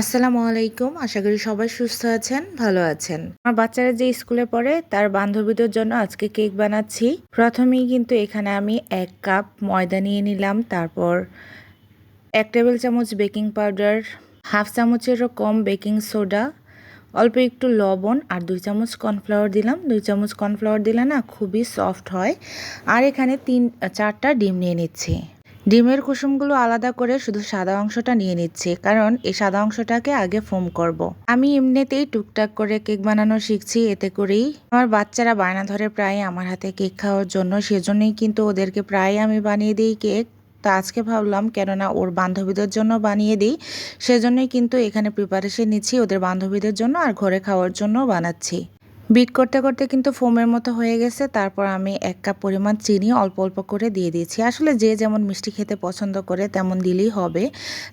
আসসালামু আলাইকুম। আশা করি সবাই সুস্থ আছেন, ভালো আছেন। আমার বাচ্চারা যে স্কুলে পড়ে, তার বান্ধবীদের জন্য আজকে কেক বানাচ্ছি। প্রথমেই কিন্তু এখানে আমি এক কাপ ময়দা নিয়ে নিলাম, তারপর এক টেবিল চামচ বেকিং পাউডার, হাফ চামচেরও কম বেকিং সোডা, অল্প একটু লবণ আর দুই চামচ কর্নফ্লাওয়ার দিলাম। দুই চামচ কর্নফ্লাওয়ার দিলে না খুবই সফট হয়। আর এখানে তিন, চারটা ডিম নিয়ে নিচ্ছি। ডিমের কুসুমগুলো আলাদা করে শুধু সাদা অংশটা নিয়ে নিচ্ছি, কারণ এই সাদা অংশটাকে আগে ফোম করব। আমি এমনিতেই টুকটাক করে কেক বানানো শিখছি, এতে করেই আমার বাচ্চারা বায়না ধরে প্রায় আমার হাতে কেক খাওয়ার জন্য, সেজন্যই কিন্তু ওদেরকে প্রায় আমি বানিয়ে দিই কেক তো আজকে ভাবলাম, কেননা ওর বান্ধবীদের জন্য বানিয়ে দিই, সেজন্যই কিন্তু এখানে প্রিপারেশন নিচ্ছি, ওদের বান্ধবীদের জন্য আর ঘরে খাওয়ার জন্য বানাচ্ছি বিট করতে করতে কিন্তু ফোমের মতো হয়ে গেছে। তারপর আমি এক কাপ পরিমাণ চিনি অল্প অল্প করে দিয়ে দিয়েছি। আসলে যে যেমন মিষ্টি খেতে পছন্দ করে তেমন দিলেই হবে।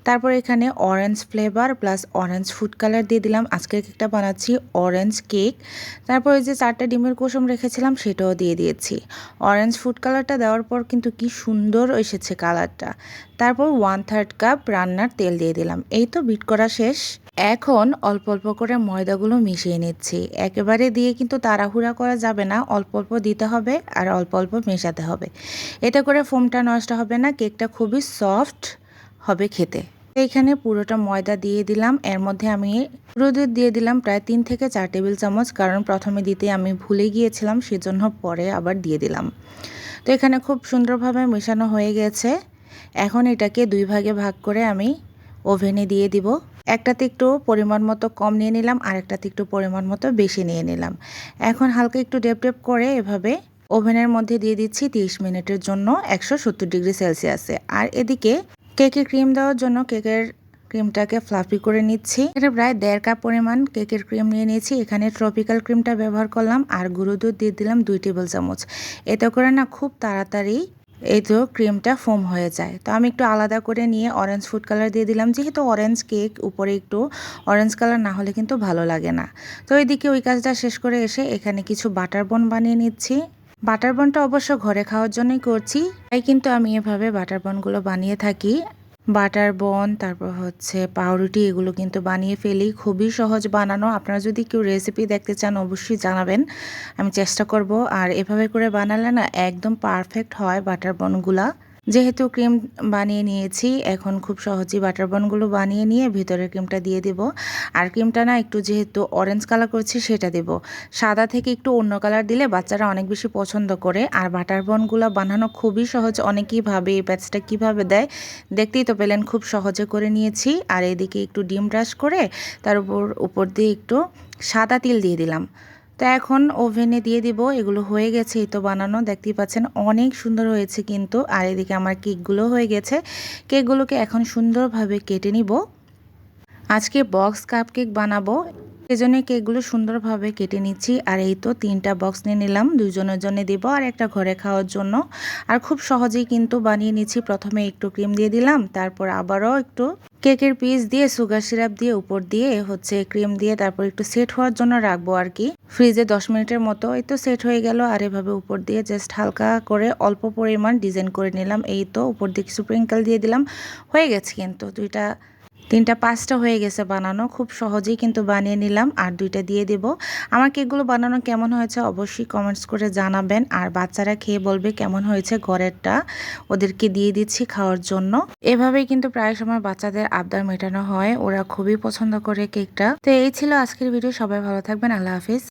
তারপর এখানে orange flavour plus orange food colour দিয়ে দিলাম। আজকের কেকটা বানাচ্ছি অরেঞ্জ কেক তারপর ওই যে চারটে ডিমের কুসুম রেখেছিলাম সেটাও দিয়ে দিয়েছি। অরেঞ্জ ফুড কালারটা দেওয়ার পর কিন্তু কি সুন্দর এসেছে কালারটা তারপর ওয়ান থার্ড কাপ রান্নার তেল দিয়ে দিলাম। এই তো বিট করা শেষ। এখন অল্প অল্প করে ময়দাগুলো মিশিয়ে নিচ্ছি। একেবারে দিয়ে কিন্তু তাড়াহুড়া করা যাবে না। অল্প অল্প দিতে হবে আর অল্প অল্প মেশাতে হবে। এতে করে ফোমটা নষ্ট হবে না। কেকটা খুবই সফট হবে খেতে। এইখানে পুরোটা ময়দা দিয়ে দিলাম। এর মধ্যে আমি পুরো দুধ দিয়ে দিলাম প্রায় তিন থেকে চার টেবিল চামচ। কারণ প্রথমে দিতে আমি ভুলে গিয়েছিলাম, সেজন্য পরে আবার দিয়ে দিলাম। তো এখানে খুব সুন্দরভাবে মেশানো হয়ে গেছে। এখন এটাকে দুই ভাগে ভাগ করে আমি ওভেনে দিয়ে দিব। একটাতে একটু পরিমাণ মতো কম নিয়ে নিলাম আর একটাতে একটু পরিমাণ মতো বেশি নিয়ে নিলাম। এখন হালকা একটু ডেপ ডেপ করে এভাবে ওভেনের মধ্যে দিয়ে দিচ্ছি 30 মিনিটের জন্য একশো সত্তর ডিগ্রি সেলসিয়াসে। আর এদিকে কেকে ক্রিম দেওয়ার জন্য কেকের ক্রিমটাকে ফ্লাফি করে নিচ্ছি। এটা প্রায় দেড় কাপ পরিমাণ কেকের ক্রিম নিয়ে নিয়েছি। এখানে ট্রপিক্যাল ক্রিমটা ব্যবহার করলাম আর গুঁড়ো দুধ দিয়ে দিলাম দুই টেবিল চামচ। এতে করে না খুব তাড়াতাড়ি এই তো ক্রিমটা ফোম হয়ে যায়। তো আমি একটু আলাদা করে নিয়ে অরেঞ্জ ফুড কালার দিয়ে দিলাম। যেহেতু অরেঞ্জ কেক উপরে একটু অরেঞ্জ কালার না হলে কিন্তু ভালো লাগে না। তো এদিকে ওই কাজটা শেষ করে এসে এখানে কিছু বাটার বন বানিয়ে নিচ্ছি। বাটার বনটা অবশ্য ঘরে খাওয়ার জন্যই করছি। তাই কিন্তু আমি এভাবে বাটার বনগুলো বানিয়ে থাকি। বাটার বন, তারপর হচ্ছে পাউরুটি, এগুলো কিন্তু বানিয়ে ফেলি খুবই সহজ বানানো। আপনারা যদি কেউ রেসিপি দেখতে চান, অবশ্যই জানাবেন। আমি চেষ্টা করব। আর এভাবে করে বানালে না, একদম পারফেক্ট হয় বাটার বনগুলা। যেহেতু ক্রিম বানিয়ে নিয়েছি, এখন খুব সহজেই বাটার বনগুলো বানিয়ে নিয়ে ভিতরে ক্রিমটা দিয়ে দিব। আর ক্রিমটা না একটু যেহেতু অরেঞ্জ কালার করছি, সেটা দেব। সাদা থেকে একটু অন্য কালার দিলে বাচ্চারা অনেক বেশি পছন্দ করে। আর বাটার বনগুলো বানানো খুবই সহজ, অনেকেই ভাবে এই প্যাচটা কীভাবে দেয়। দেখতেই তো পেলেন খুব সহজে করে নিয়েছি। আর এদিকে একটু ডিম ব্রাশ করে তার উপর উপর দিয়ে একটু সাদা তিল দিয়ে দিলাম। তো এখন ওভেনে দিয়ে দিব, এগুলো হয়ে গেছে এই তো বানানো। দেখতেই পাচ্ছেন অনেক সুন্দর হয়েছে কিন্তু, আর এদিকে আমার কেকগুলো হয়ে গেছে। কেকগুলোকে এখন সুন্দরভাবে কেটে নিব। আজকে বক্স কাপ কেক বানাবো। সেজন্য কেকগুলো সুন্দরভাবে কেটে নিচ্ছি। আর এই তো তিনটা বক্স নিয়ে নিলাম। দুজনের জন্য দিব আর একটা ঘরে খাওয়ার জন্য। আর খুব সহজেই কিন্তু বানিয়ে নিচ্ছি। প্রথমে একটু ক্রিম দিয়ে দিলাম। তারপর আবারও একটু কেকের পিস দিয়ে সুগার সিরাপ দিয়ে উপর দিয়ে হচ্ছে ক্রিম দিয়ে তারপর একটু সেট হওয়ার জন্য রাখব আর কি। ফ্রিজে দশ মিনিটের মতো। এই তো সেট হয়ে গেল। আর এভাবে উপর দিয়ে জাস্ট হালকা করে অল্প পরিমাণ ডিজাইন করে নিলাম। এই তো উপর দিয়ে কিছু স্প্রিঙ্কেল দিয়ে দিলাম। হয়ে গেছে কিন্তু। দুইটা তিনটা পাঁচটা হয়ে গেছে বানানো, খুব সহজেই কিন্তু বানিয়ে নিলাম। আর দুইটা দিয়ে দেব। আমার কেকগুলো বানানো কেমন হয়েছে অবশ্যই কমেন্টস করে জানাবেন। আর বাচ্চারা খেয়ে বলবে কেমন হয়েছে ঘরেরটা। ওদেরকে দিয়ে দিচ্ছি খাওয়ার জন্য। এভাবেই কিন্তু প্রায় সময় বাচ্চাদের আবদার মেটানো হয়। ওরা খুবই পছন্দ করে কেকটা। তো এই ছিল আজকের ভিডিও সবাই ভালো থাকবেন। আল্লাহ হাফিজ।